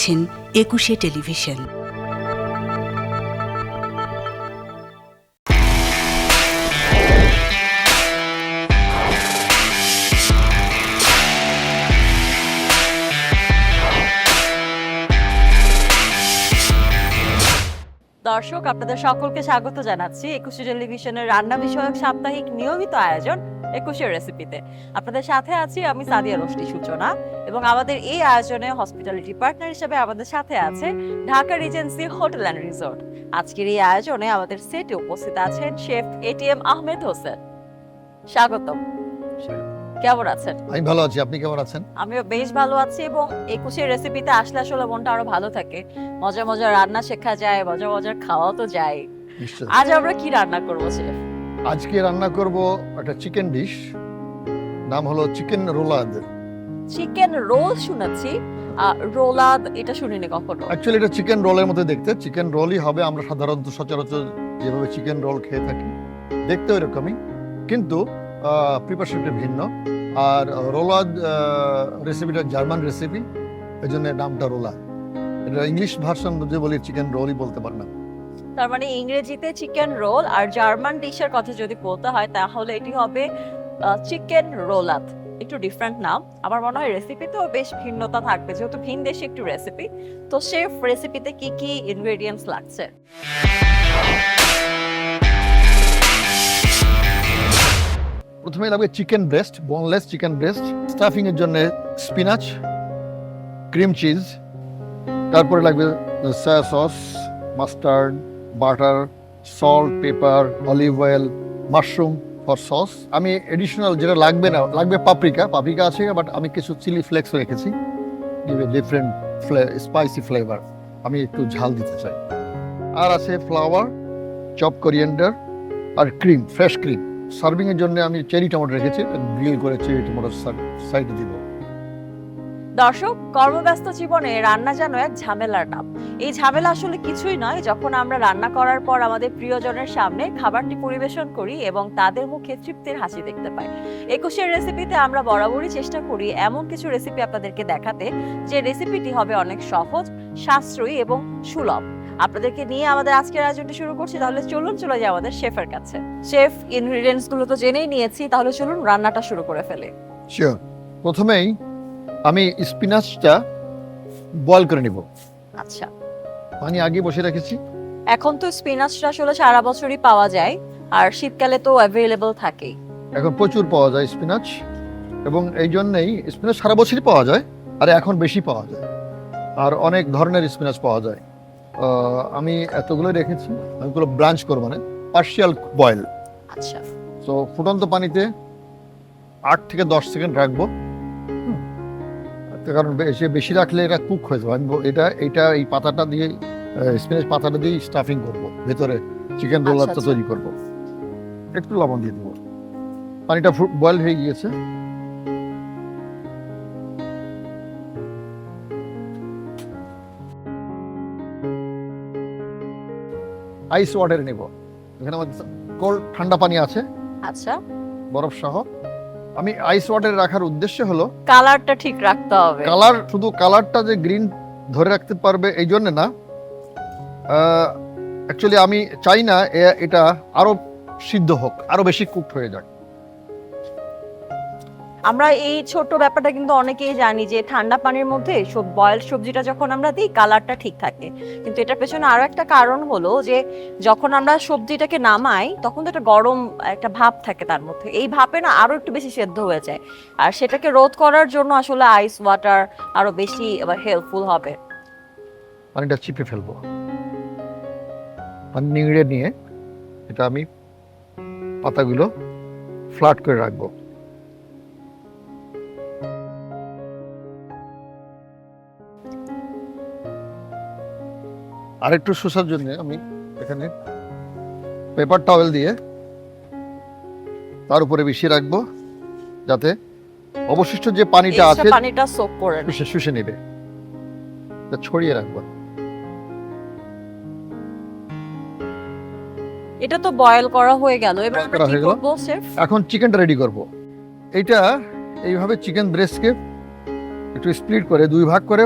দেখছেন একুশে টেলিভিশন। দর্শক, আপনাদের সকলকে স্বাগত জানাচ্ছি। একুশে টেলিভিশনের রান্না বিষয়ক সাপ্তাহিক নিয়মিত আয়োজন একুশের রেসিপিতে আপনাদের সাথে আছি আমি সাদিয়া রোশনি সূচনা এবং আমাদের এই আয়োজনে হসপিটালিটি পার্টনার হিসেবে আমাদের সাথে আছে Dhaka regency hotel and resort আজকের এই আয়োজনে আমাদের সেটে উপস্থিত আছেন শেফ এটিএম আহমেদ হোসেন স্বাগতম। কেমন আছেন? আমি ভালো আছি আপনি কেমন আছেন? আমিও বেশ ভালো আছি এবং একুশের রেসিপিতে আসলে আসলে মনটা আরও ভালো থাকে। মজা মজা রান্না শেখা যায় মজা মজার খাওয়াও তো যায়। আজ আমরা কি রান্না করব শেফ আজকে রান্না করব একটা চিকেন ডিশ নাম হলো চিকেন রোলাদ চিকেন রোল শুনেছি। রোলাদ এটা শুনিনি কখনো। অ্যাকচুয়ালি এটা চিকেন রোলের মতো দেখতে। চিকেন রোলই হবে আমরা সাধারণত সচরাচর যেভাবে চিকেন রোল খেয়ে থাকি দেখতে এরকমই কিন্তু প্রিপারেশনটা ভিন্ন। আর রোলাদ রেসিপিটা জার্মান রেসিপি এই জন্য নামটা রোলা এটা ইংলিশ ভার্সন যদি বলি চিকেন রোলই বলতে পার না তার মানে ইংরেজিতে চিকেন রোল আর জার্মান ডিশের কথা যদি বলতে হয়, তাহলে এটি হবে চিকেন রোলাদ একটু ডিফারেন্ট নাম। আমার মনে হয় রেসিপিতেও বেশ ভিন্নতা থাকবে, যেহেতু ভিন দেশে একটু রেসিপি তো শেফ রেসিপিতে কি কি ইনগ্রেডিয়েন্টস লাগছে? প্রথমে লাগবে chicken breast boneless chicken breast stuffing এর জন্য স্পিনাচ ক্রিম চিজ তারপরে লাগবে soya sauce mustard butter salt pepper olive oil mushroom for sauce আমি এডিশনাল যেটা লাগবে না, লাগবে পাপরিকা পাপরিকা আছে বাট আমি কিছু চিলি ফ্লেক্স রেখেছি। ডিফারেন্ট স্পাইসি ফ্লেভার আমি একটু ঝাল দিতে চাই। আর আছে ফ্লাওয়ার চপ কোরিয়েন্ডার আর ক্রিম ফ্রেশ ক্রিম সার্ভিংয়ের জন্য আমি চেরি টমেটো রেখেছি গ্রিল করে চেরি টমেটো সাইডে দিব। দর্শক, কর্মব্যস্ত জীবনে রান্না যেন এক ঝামেলার নাম। এই ঝামেলা আসলে কিছুই নয়, যখন আমরা রান্না করার পর আমাদের প্রিয়জনের সামনে খাবারটি পরিবেশন করি এবং তাদের মুখে তৃপ্তির হাসি দেখতে পাই। একুশের রেসিপিতে আমরা বরাবরই চেষ্টা করি এমন কিছু রেসিপি আপনাদেরকে দেখাতে, যে রেসিপিটি হবে অনেক সহজ, সাশ্রয়ী এবং সুলভ। আপনাদেরকে নিয়ে আমাদের আজকের আয়োজনটি শুরু করছি, তাহলে চলুন চলে যাই আমাদের শেফের কাছে। শেফ ইনগ্রিডিয়েন্টসগুলো তো জেনেই নিয়েছি, তাহলে চলুন রান্নাটা শুরু করে ফেলে। প্রথমেই আমি স্পিনাচটা বয়েল করে নিব। আচ্ছা। পানি আগে বসে রেখেছি। এখন তো স্পিনাচটা আসলে সারা বছরই পাওয়া যায় আর শীতকালে তো অ্যাভেলেবল থাকেই। এখন প্রচুর পাওয়া যায় স্পিনাচ এবং এই জন্যই স্পিনাচ সারা বছরই পাওয়া যায় আর এখন বেশি পাওয়া যায়। আর অনেক ধরনের স্পিনাচ পাওয়া যায়। আমি এতগুলো রেখেছি ওইগুলো ব্রাঞ্চ করব মানে পার্শিয়াল বয়েল আচ্ছা। তো ফুটন্ত পানিতে আট থেকে দশ সেকেন্ড রাখব। কারণ বেশি বেশি রাখলে এটা কুক হয়ে যাবে। আমি এটা এটা এই পাতাটা দিয়ে স্পিনাচ পাতাটা দিয়ে স্টাফিং করব। ভেতরে চিকেন আচ্ছা, রোলারটা আচ্ছা। তৈরি করব। একটু লবণ দিয়ে দেবো। পানিটা বয়েল হয়ে গিয়েছে। আইস ওয়াটার নেব। এখানে আমাদের কোল্ড ঠান্ডা পানি আছে। আচ্ছা। বরফ সহ আমি আইস ওয়াটারে রাখার উদ্দেশ্য হলো কালারটা ঠিক রাখতে হবে। কালার শুধু কালারটা যে গ্রিন ধরে রাখতে পারবে এই জন্য না অ্যাকচুয়ালি আমি চাই না এটা আরও সিদ্ধ হোক আরও বেশি কুকড হয়ে যাক। আমরা এই ছোট্ট ব্যাপারটা কিন্তু অনেকেই জানি যে ঠান্ডা পানির মধ্যে সব বয়েল সবজিটা যখন আমরা দিই কালারটা ঠিক থাকে। কিন্তু এটার পেছনে আরও একটা কারণ হলো যে যখন আমরা সবজিটাকে নামাই, তখন তো একটা গরম একটা ভাব থাকে তার মধ্যে। এই ভাপে না আরও একটু বেশি সেদ্ধ হয়ে যায়। আর সেটাকে রোধ করার জন্য আসলে আইস ওয়াটার আরও বেশি হেল্পফুল হবে। পানিটা চিপে ফেলব। পানি নিয়ে এটা আমি পাতাগুলো ফ্ল্যাট করে রাখব। আরেকটু শোষার জন্য আমি এখানে পেপার টাওয়েল দিয়ে তার উপরে মিশিয়ে রাখব যাতে অবশিষ্ট যে পানিটা আছে পানিটা সোক করে শুষে শুষে নেবে। ছড়িয়ে রাখব। এটা তো বয়েল করা হয়ে গেল। এবার আমরা কি করব শেফ এখন চিকেনটা রেডি করব। এইটা এইভাবে চিকেন ব্রেস্টকে একটু স্প্লিট করে দুই ভাগ করে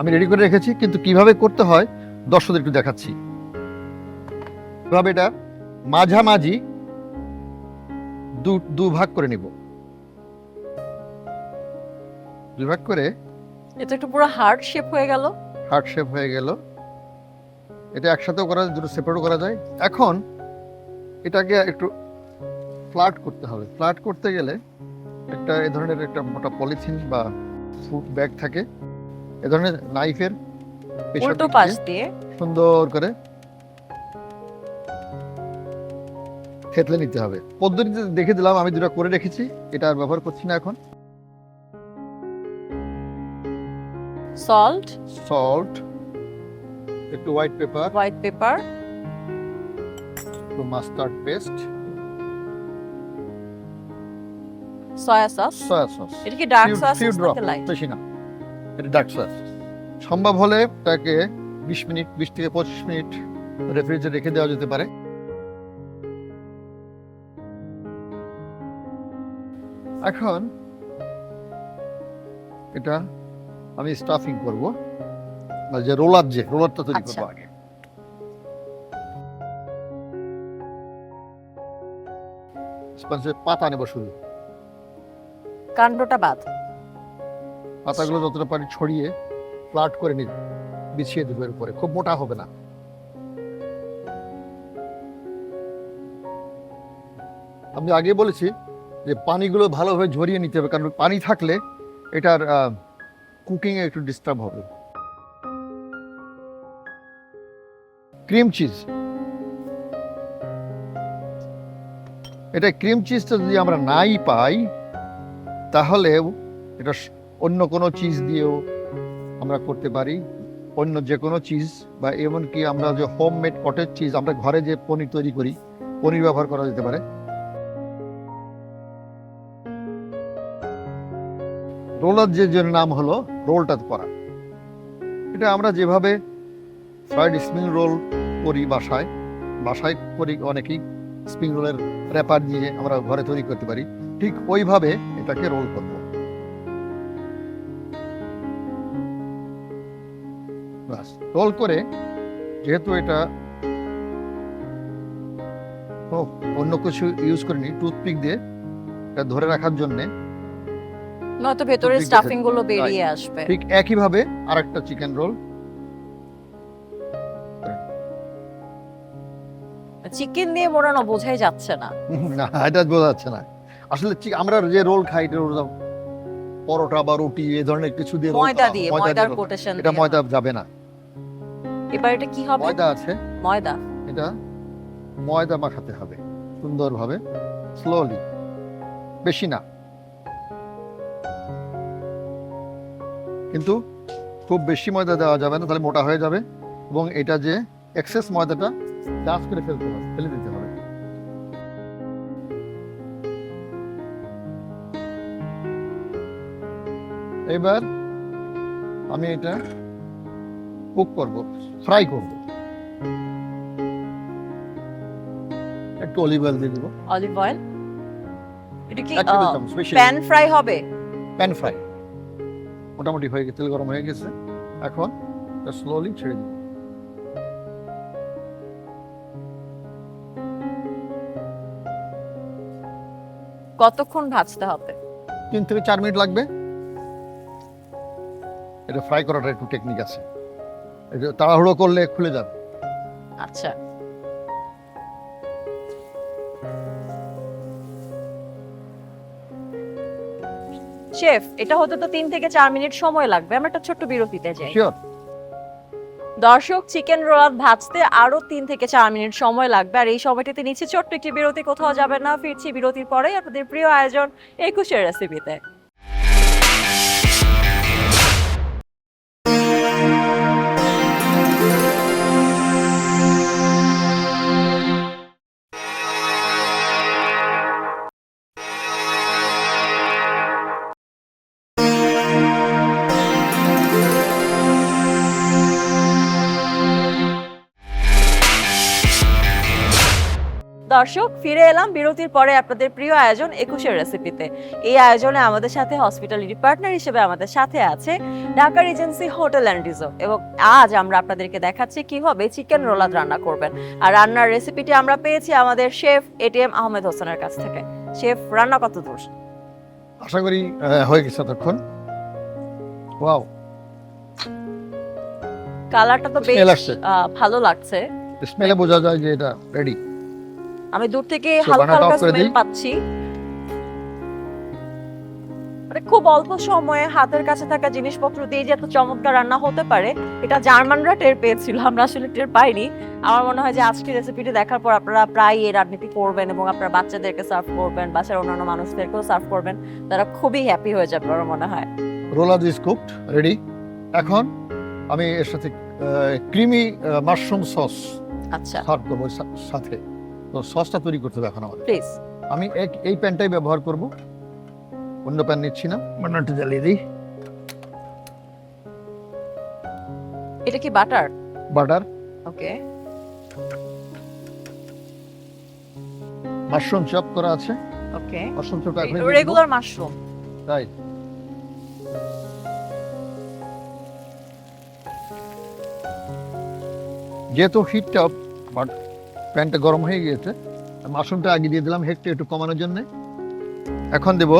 আমি রেডি করে রেখেছি কিন্তু কীভাবে করতে হয় দর্শকদের একটু দেখাচ্ছি। কীভাবে এটা মাঝামাঝি দু ভাগ করে নিব। দুই ভাগ করে এটা একটু পুরো হার্ড শেপ হয়ে গেল। হার্ট শেপ হয়ে গেল। এটা একসাথেও করা যায় দুটো সেপারেটও করা যায়। এখন এটাকে একটু ফ্ল্যাট করতে হবে। ফ্ল্যাট করতে গেলে একটা এ ধরনের একটা মোটা পলিথিন বা ফুড ব্যাগ থাকে। এ ধরনের নাইফের উল্টো পাশ দিয়ে। সুন্দর করে থেতলে নিতে হবে। পদ্ধতিতে দেখে দিলাম আমি দুটো করে রেখেছি এটা আর ব্যবহার করছি না এখন। সল্ট সল্ট একটু হোয়াইট পেপার হোয়াইট পেপার একটু mustard paste soya sauce soya sauce এটা কি ডার্ক সস নাকি লাইট বেশি না। এটা ডার্ক সস সম্ভব হলে তাকে বিশ মিনিট বিশ থেকে পঁচিশ মিনিট রেফ্রিজারে রেখে দেওয়া যেতে পারে। এখন এটা আমি স্টাফিং করব মানে যে রোলার যে রোলারটা তৈরি আচ্ছা। করব আগে। স্পঞ্জের পাতা নেব শুধু। কাণ্ডটা বাদ। পাতাগুলো যতটা পারি ছড়িয়ে ফ্ল্যাট করে নিই বিছিয়ে দেবো এর উপরে। খুব মোটা হবে না। আমি আগে বলেছি যে পানিগুলো ভালোভাবে ঝরিয়ে নিতে হবে, কারণ পানি থাকলে এটার কুকিং এ একটু ডিস্টার্ব হবে। ক্রিম চিজ এটা ক্রিম চিজটা যদি আমরা নাই পাই তাহলে এটা অন্য কোনো চিজ দিয়েও আমরা করতে পারি, অন্য যে কোনো চিজ বা এমনকি আমরা যে হোম মেড কটেজ চিজ আমরা ঘরে যে পনির তৈরি করি, পনির ব্যবহার করা যেতে পারে। রোলার যে যে নাম হলো রোলটা করা। এটা আমরা যেভাবে ফ্রাইড স্প্রিং রোল করি বাসায় বাসায় করি অনেকেই স্প্রিং রোলের র্যাপার নিয়ে আমরা ঘরে তৈরি করতে পারি, ঠিক ওইভাবে এটাকে রোল করব। ব্যাস রোল করে যেহেতু এটা অন্য কিছু ইউজ করিনি টুথপিক দিয়ে এটা ধরে রাখার জন্যে। নয়তো ভেতরে স্টাফিংগুলো বেরিয়ে আসবে। ঠিক একইভাবে আরেকটা চিকেন রোল চিকেন দিয়ে মোড়ানো বোঝাই যাচ্ছে না। না এটা বোঝা যাচ্ছে না। আসলে আমরা যে রোল খাই এটা রোল পরোটা বা রুটি এই ধরনের কিছু দিয়ে ময়দা দিয়ে ময়দার কোটেশন এটা ময়দা যাবে না। এবার এটা কি হবে? ময়দা আছে। ময়দা। এটা ময়দা মাখাতে হবে সুন্দরভাবে স্লোলি বেশি না। কিন্তু খুব বেশি ময়দা দেওয়া যাবে না তাহলে মোটা হয়ে যাবে এবং এটা যে এক্সেস ময়দাটা চাষ করে ফেলতে হবে ফেলে দিতে হবে। এবার আমি এটা কুক করব ফ্রাই করব। একটু অলিভ অয়েল দিয়ে দেবো। Olive oil? এটা কি প্যান ফ্রাই হবে? প্যান ফ্রাই মোটামুটি হয়ে গেছে তেল গরম হয়ে গেছে। এখন স্লোলি ছেড়ে দিই কতক্ষণ ভাজতে হবে? তিন থেকে চার মিনিট লাগবে। এটা ফ্রাই করাটা একটু টেকনিক আছে। তাড়াহুড়ো করলে খুলে যাবে। আচ্ছা। শেফ এটা হতে তো তিন থেকে চার মিনিট সময় লাগবে। আমরা একটা ছোট্ট বিরতিতে যাই। শিওর দর্শক চিকেন রোল ভাজতে আরও তিন থেকে চার মিনিট সময় লাগবে। আর এই সময়টিতে নিচ্ছি ছোট্ট একটি বিরতি কোথাও যাবে না। ফিরছি বিরতির পরে আপনাদের প্রিয় আয়োজন একুশের রেসিপিতে দর্শক ফিরে এলাম বিরতির পরে আপনাদের প্রিয় আয়োজন একুশের রেসিপিতে এই আয়োজনে আমাদের সাথে হসপিটালিটি পার্টনার হিসেবে আমাদের সাথে আছে Dhaka regency hotel and resort এবং আজ আমরা আপনাদেরকে দেখাচ্ছি কীভাবে চিকেন রোলাদ রান্না করবেন। আর রান্নার রেসিপিটি আমরা পেয়েছি আমাদের শেফ এটিএম আহমেদ হোসেনের কাছ থেকে। শেফ রান্না কত দূর? আশা করি হয়ে গেছে ততক্ষণ ওয়াও কালারটা তো বেশ ভালো লাগছে। স্মেলে বোঝা যায় যে এটা রেডি আমি দূর থেকে হালকা হালকা স্মেল পাচ্ছি। মানে খুব অল্প সময়ে হাতের কাছে থাকা জিনিসপত্র দিয়ে যে এত চমৎকার রান্না হতে পারে এটা জার্মানরা টের পেয়েছিল আমরা আসলে টের পাইনি। আমার মনে হয় যে আজকের রেসিপিটি দেখার পর আপনারা প্রায় এই রান্নাটি করবেন এবং আপনারা বাচ্চাদেরকে সার্ভ করবেন বাসার অন্যান্য মানুষদেরকেও সার্ভ করবেন তারা খুবই হ্যাপি হয়ে যাবে আমার মনে হয়। রোলাদ ইজ কুকড রেডি এখন আমি এর সাথে ক্রিমি মাশরুম সস আচ্ছা। সার্ভ করব সাথে। তো সসটা তৈরি করতে হবে এখন আমাদের। প্লিজ আমি এক- এই প্যানটাই ব্যবহার করব। অন্য প্যান নিচ্ছি না বান্নারটা জ্বালিয়ে দিই। এটা কি butter? Butter. Okay mushroom chop করা আছে। Okay mushroom chop regular mushroom. তাই। যেহেতু হিটটা বাট প্যানটা গরম হয়ে গিয়েছে। মাশরুমটা আগে দিয়ে দিলাম হেটটা একটু কমানোর জন্য। এখন দেব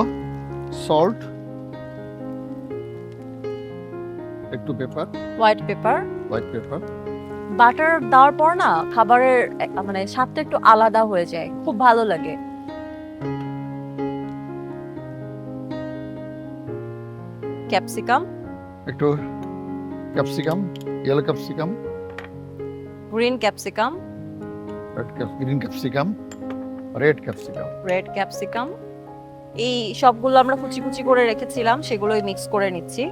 সল্ট একটু pepper white pepper white pepper butter দেওয়ার পর না খাবারের মানে স্বাদটা একটু আলাদা হয়ে যায় খুব ভালো লাগে। ক্যাপসিকাম একটু capsicum yellow capsicum green capsicum green capsicum red capsicum red capsicum এই সবগুলো আমরা কুচি কুচি করে রেখেছিলাম সেগুলোই মিক্স করে নিচ্ছি।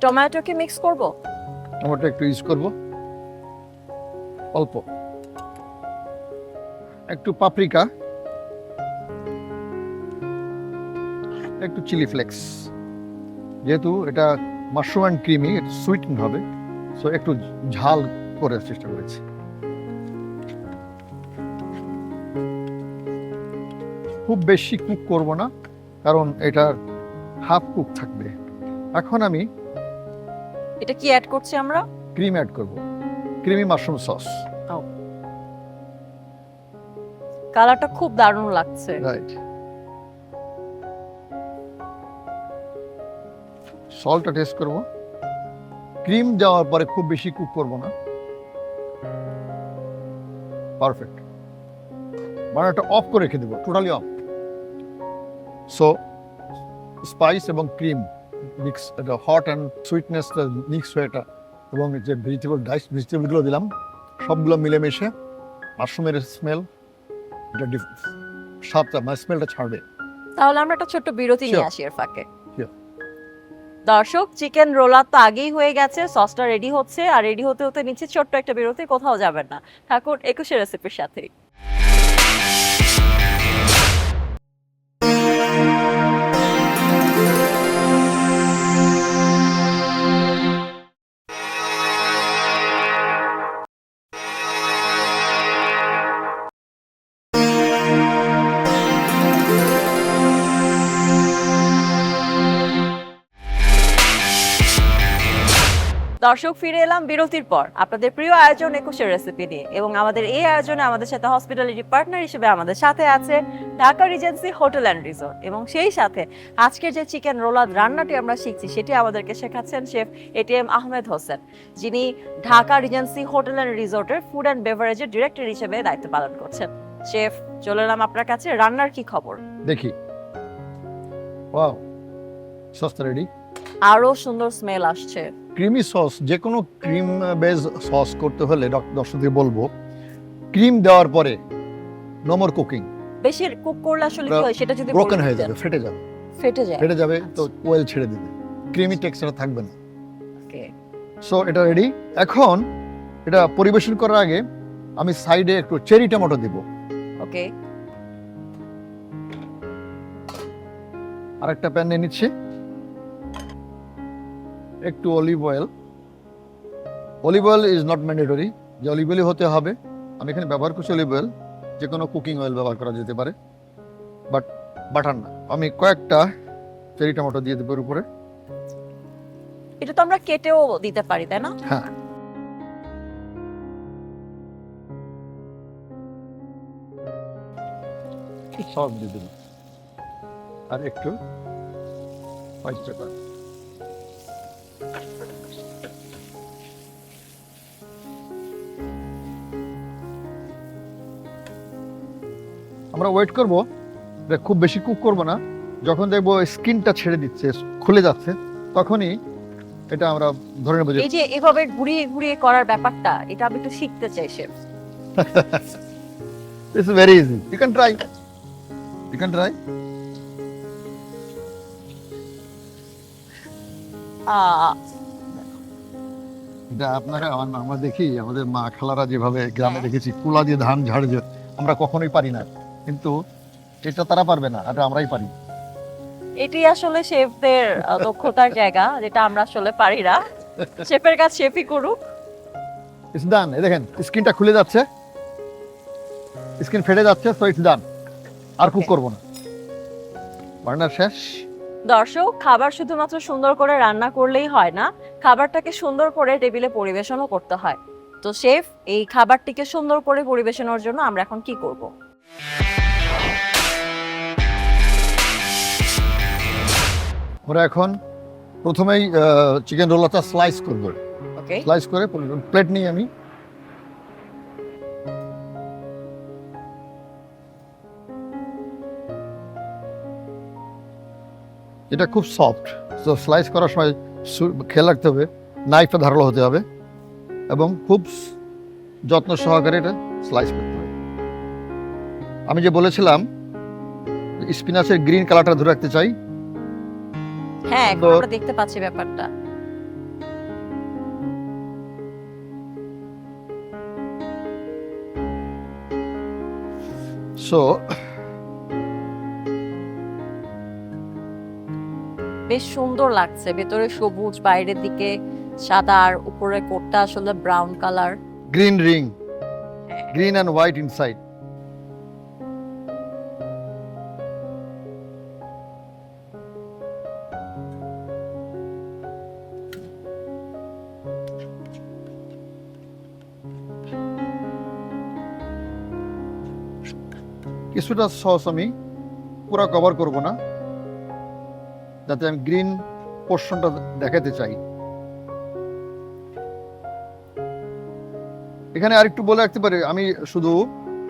টমেটোকে মিক্স করব? টমেটো একটু ইউজ করব। অল্প। একটু পাপরিকা একটু চিলি ফ্লেক্স যেহেতু এটা মাশরুম অ্যান্ড ক্রিমি সুইট হবে সো একটু ঝাল করার চেষ্টা করেছি। খুব বেশি কুক করব না কারণ এটা হাফ কুক থাকবে। এখন আমি এটা কি অ্যাড করছি আমরা? ক্রিম অ্যাড করব। ক্রিমি মাশরুম সস কালারটা খুব দারুণ লাগছে। রাইট সল্টটা টেস্ট করব। ক্রিম দেওয়ার পরে খুব বেশি কুক করব না। পারফেক্ট বানাটা অফ করে রেখে দেবো টোটালি অফ সো স্পাইস এবং ক্রিম মিক্স এটা হট অ্যান্ড সুইটনেস মিক্স হয়ে এটা এবং যে ভেজিটেবল ডাইস ভেজিটেবলগুলো দিলাম সবগুলো মিলেমিশে মাশরুমের স্মেল এটা স্বাদটা মানে স্মেলটা ছাড়বে। তাহলে আমরা একটা ছোট্ট বিরতি নিয়ে. আসি এর ফাঁকে। দর্শক চিকেন রোলার তো আগেই হয়ে গেছে সসটা রেডি হচ্ছে আর রেডি হতে হতে নিচ্ছে ছোট্ট একটা বিরতি কোথাও যাবেন না। থাকুন একুশে রেসিপির সাথেই। দর্শক ফিরে এলাম বিরতির পর। আপনাদের প্রিয় আয়োজন একুশের রেসিপি নিয়ে এবং আমাদের এই আয়োজনে আমাদের সাথে হসপিটালিটি পার্টনার হিসেবে আমাদের সাথে আছে Dhaka Regency Hotel and Resort এবং সেই সাথে আজকের যে চিকেন রোলাদ রান্নাটি আমরা শিখছি সেটি আমাদেরকে শেখাচ্ছেন শেফ এটিএম আহমেদ হোসেন যিনি ঢাকা রিজেন্সি হোটেল অ্যান্ড রিসোর্টের ফুড অ্যান্ড বেভারেজের ডিরেক্টর হিসেবে দায়িত্ব পালন করছেন। শেফ চলে এলাম আপনার কাছে রান্নার কি খবর? দেখি। ওয়াও সসটা রেডি আরও সুন্দর স্মেল আসছে। ক্রিমি সস যে কোনো ক্রিম বেজ সস করতে হলে দর্শকদের বলব ক্রিম দেওয়ার পরে নোমর কুকিং বেশি কুক করলে আসলে কি হয়? সেটা যদি ব্রোকেন হয়ে যাবে ফেটে যাবে। ফেটে যায়। ফেটে যাবে তো আচ্ছা। ওয়েল ছেড়ে দিবে। ক্রিমি টেক্সচার থাকবে না। Okay. সো এটা রেডি এখন এটা পরিবেশন করার আগে আমি সাইডে একটু চেরি টমেটো দিব। ওকে আরেকটা প্যান নিয়ে নিচ্ছি। একটু olive oil. Olive oil is not mandatory যে অলিভ অয়েল হতে হবে আমি এখানে ব্যবহার করছি অলিভ অয়েল। যে কোনো কুকিং অয়েল ব্যবহার করা যেতে পারে। বাট বাটার না। আমি কয়েকটা চেরি টমেটো দিয়ে দেবো এর উপরে। এটা তো আমরা কেটেও দিতে পারি তাই না? হ্যাঁ। সস দিয়ে দিলাম আর একটু হোয়াইট পেপার আমরা ওয়েট করব এটা খুব বেশি কুক করব না যখন দেখব স্কিনটা ছেড়ে দিচ্ছে খুলে যাচ্ছে তখনই এটা আমরা ধরে নেব এই যে এভাবে ঘুরিয়ে ঘুরিয়ে করার ব্যাপারটা এটা আমি একটু শিখতে চাই chef. It's very easy You can try You can try এটা আপনারা আমার আমরা দেখি আমাদের মা খালারা যেভাবে গ্রামে। দেখেছি কুলা দিয়ে ধান ঝাড়ে আমরা কখনোই পারি না। কিন্তু এটা তারা পারবে না এটা আমরাই পারি। এটি আসলে শেফদের দক্ষতার জায়গা যেটা আমরা আসলে পারি না। শেফের কাজ শেফই করুক। ইটস ডান এই দেখেন স্ক্রিনটা খুলে যাচ্ছে। স্ক্রিন ফেটে যাচ্ছে সো ইটস ডান আর কুক. করব না। বার্নার শেষ। দর্শক খাবার শুধুমাত্র সুন্দর করে রান্না করলেই হয় না খাবারটাকে সুন্দর করে টেবিলে পরিবেশনও করতে হয়। তো শেফ এই খাবারটিকে সুন্দর করে পরিবেশনের জন্য আমরা এখন কি করব? আমরা এখন প্রথমেই চিকেন রোলাটা স্লাইস করব ওকে স্লাইস করে প্লেট নিই আমি এটা খুব সফট তো স্লাইস করার সময় খেয়াল রাখতে হবে নাইফটা ধারালো হতে হবে এবং খুব যত্ন সহকারে এটা স্লাইস করতে হবে। আমি যে বলেছিলাম স্পিনাচের গ্রিন কালারটা ধরে রাখতে চাই হ্যাঁ এখন আমরা দেখতে পাচ্ছি ব্যাপারটা। সো বেশ সুন্দর লাগছে। ভেতরে সবুজ বাইরের দিকে সাদা আর উপরে কোটটা আসলে brown colour green ring green and white inside কিছুটা সস আমি পুরো কভার করব না, যাতে আমি গ্রিন পোর্শনটা দেখাতে চাই। এখানে আরেকটু বলে রাখতে পারি, আমি শুধু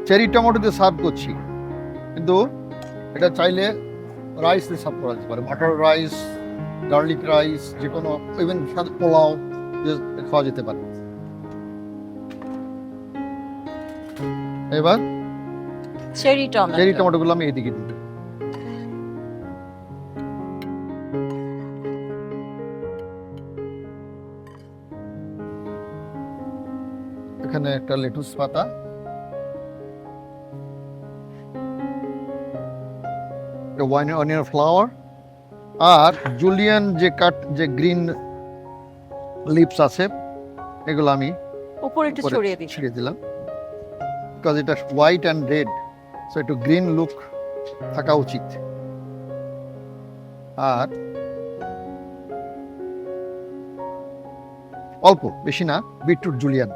চেরি টমেটো দিয়ে সার্ভ করছি, কিন্তু এটা চাইলে রাইস দিয়ে সার্ভ করা যেতে পারে বাটার রাইস গার্লিক রাইস যে কোনো ইভেন সাথে পোলাও খাওয়া যেতে পারে। এবার চেরি চেরি টমেটো টমেটোগুলো আমি এদিকে দিতে এখানে একটা লেটুস পাতা। ওয়াইন অনিয়ন ফ্লাওয়ার আর জুলিয়ান যে কাট যে গ্রিন লিপস আছে এগুলো আমি উপরে একটু ছড়িয়ে দিলাম। বিকজ এটা হোয়াইট অ্যান্ড রেড সো একটু গ্রিন লুক থাকা উচিত। আর অল্প, বেশি না, বিটরুট জুলিয়ান।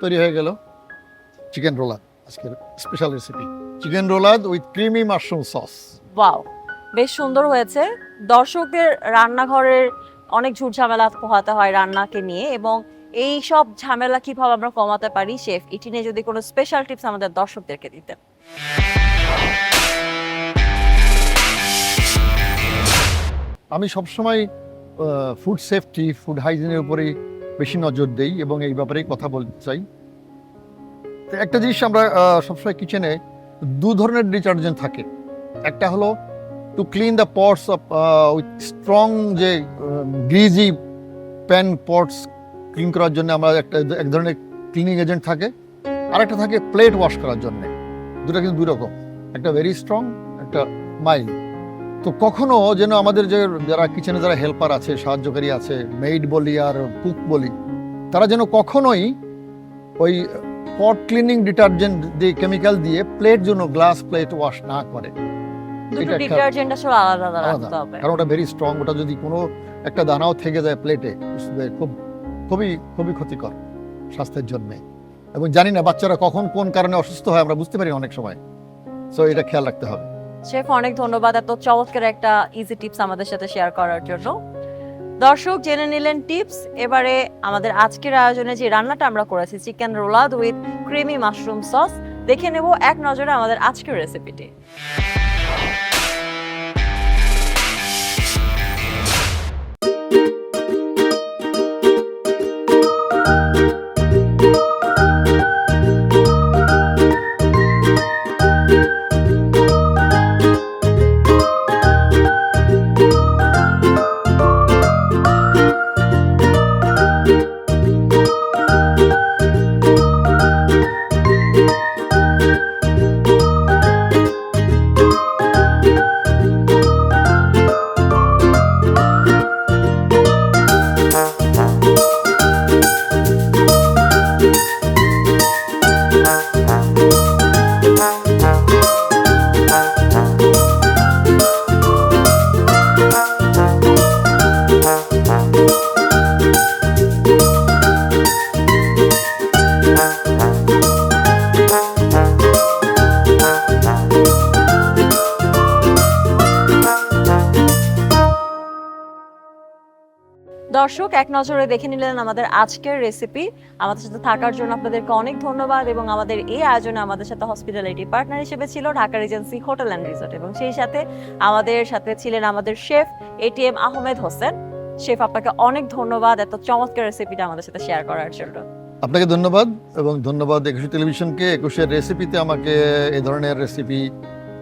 তৈরি হয়ে গেল চিকেন রোলার আজকের special recipe chicken roulade with creamy mushroom sauce wow বেশ সুন্দর হয়েছে। দর্শকদের রান্নাঘরের অনেক ঝুট ঝামেলা পোহাতে হয় রান্নাকে নিয়ে এবং এই সব ঝামেলা কীভাবে আমরা কমাতে পারি, শেফ? এটি নিয়ে যদি কোনো স্পেশাল টিপস আমাদের দর্শকদেরকে দিতেন। আমি সবসময় ফুড সেফটি ফুড হাইজিনের উপরেই বেশি নজর দেই এবং এই ব্যাপারেই কথা বলতে চাই। একটা জিনিস আমরা সবসময় কিচেনে দু ধরনের ডিটারজেন্ট থাকে। একটা হলো to clean the pots off with strong যে গ্রিজি প্যান পটস ক্লিন করার জন্য আমরা একটা এক ধরনের ক্লিনিং এজেন্ট থাকে। আর একটা থাকে প্লেট ওয়াশ করার জন্য। দুটো কিন্তু দুই রকম। একটা ভেরি স্ট্রং একটা মাইল্ড তো কখনো যেন আমাদের যে যারা কিচেনে যারা হেল্পার আছে সাহায্যকারী আছে মেইড বলি আর কুক বলি তারা যেন কখনোই ওই পট ক্লিনিং ডিটারজেন্ট দিয়ে কেমিক্যাল দিয়ে প্লেট জন্য গ্লাস প্লেট ওয়াশ না করে। কারণ ওটা ভেরি স্ট্রং ওটা যদি কোনো একটা দানাও থেকে যায় প্লেটে খুব খুবই খুবই ক্ষতিকর স্বাস্থ্যের জন্য। এবং জানি না বাচ্চারা কখন কোন কারণে অসুস্থ হয়, আমরা বুঝতে পারি অনেক সময়। সো এটা খেয়াল রাখতে হবে। শেফ, অনেক ধন্যবাদ। এত চমৎকার একটা ইজি টিপস আমাদের সাথে শেয়ার করার জন্য। দর্শক, জেনে নিলেন টিপস এবারে আমাদের আজকের আয়োজনে যে রান্নাটা আমরা করেছি chicken roulade with creamy mushroom sauce দেখে নেব এক নজরে আমাদের আজকের রেসিপিটি এক নজরে দেখে নিলেন আমাদের আজকের রেসিপি আমাদের সাথে থাকার জন্য আপনাদেরকে অনেক ধন্যবাদ এবং আমাদের এই আয়োজনে আমাদের সাথে হসপিটালিটি পার্টনার হিসেবে ছিল Dhaka Regency Hotel and Resort এবং সেই সাথে আমাদের সাথে ছিলেন আমাদের chef ATM Ahmed Hossain. Chef আপনাকে অনেক ধন্যবাদ এত চমৎকার রেসিপিটা আমাদের সাথে শেয়ার করার জন্য। আপনাকে ধন্যবাদ এবং ধন্যবাদ একুশে টেলিভিশনকে। একুশের রেসিপিতে আমাকে এই ধরনের রেসিপি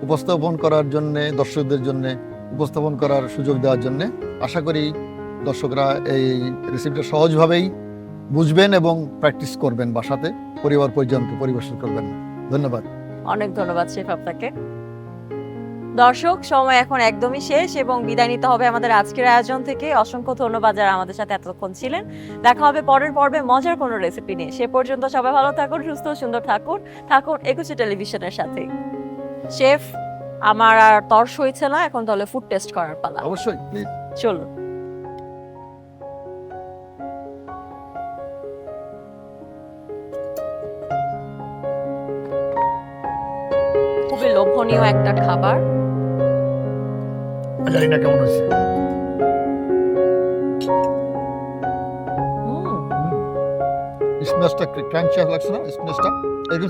উপস্থাপন করার জন্য, দর্শকদের জন্য উপস্থাপন করার সুযোগ দেওয়ার জন্য। আশা করি দর্শকরা এই রেসিপিটা সহজভাবেই বুঝবেন এবং প্র্যাকটিস করবেন বাসাতে। পরিবার পর্যন্ত পরিবেশন করবেন। ধন্যবাদ। অনেক ধন্যবাদ শেফ আপনাকে। দর্শক সময় এখন একদমই শেষ এবং বিদায় নিতে হবে আমাদের আজকের আয়োজন থেকে। অসংখ্য ধন্যবাদ যারা আমাদের সাথে এতক্ষণ ছিলেন। দেখা হবে পরের পর্বে মজার কোনো রেসিপি নিয়ে। সে পর্যন্ত সবাই ভালো থাকুন সুস্থ সুন্দর থাকুন। থাকুন একুশে টেলিভিশনের সাথে শেফ আমার আর তর্স হয়েছে না এখন তাহলে ফুড টেস্ট করার পালা। অবশ্যই চলুন। লোভনীয় একটা খাবার? জানি না কেমন হয়েছে। ক্রাঞ্চি লাগছে না?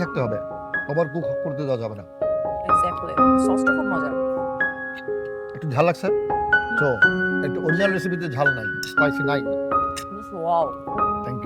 থাকতে হবে। ওভার কুক করতে দেওয়া যাবে না। এক্স্যাক্টলি সসটা খুব মজার। একটু ঝাল লাগছে? তো একটু অরিজিনাল রেসিপিতে ঝাল নাই স্পাইসি নাই। Wow thank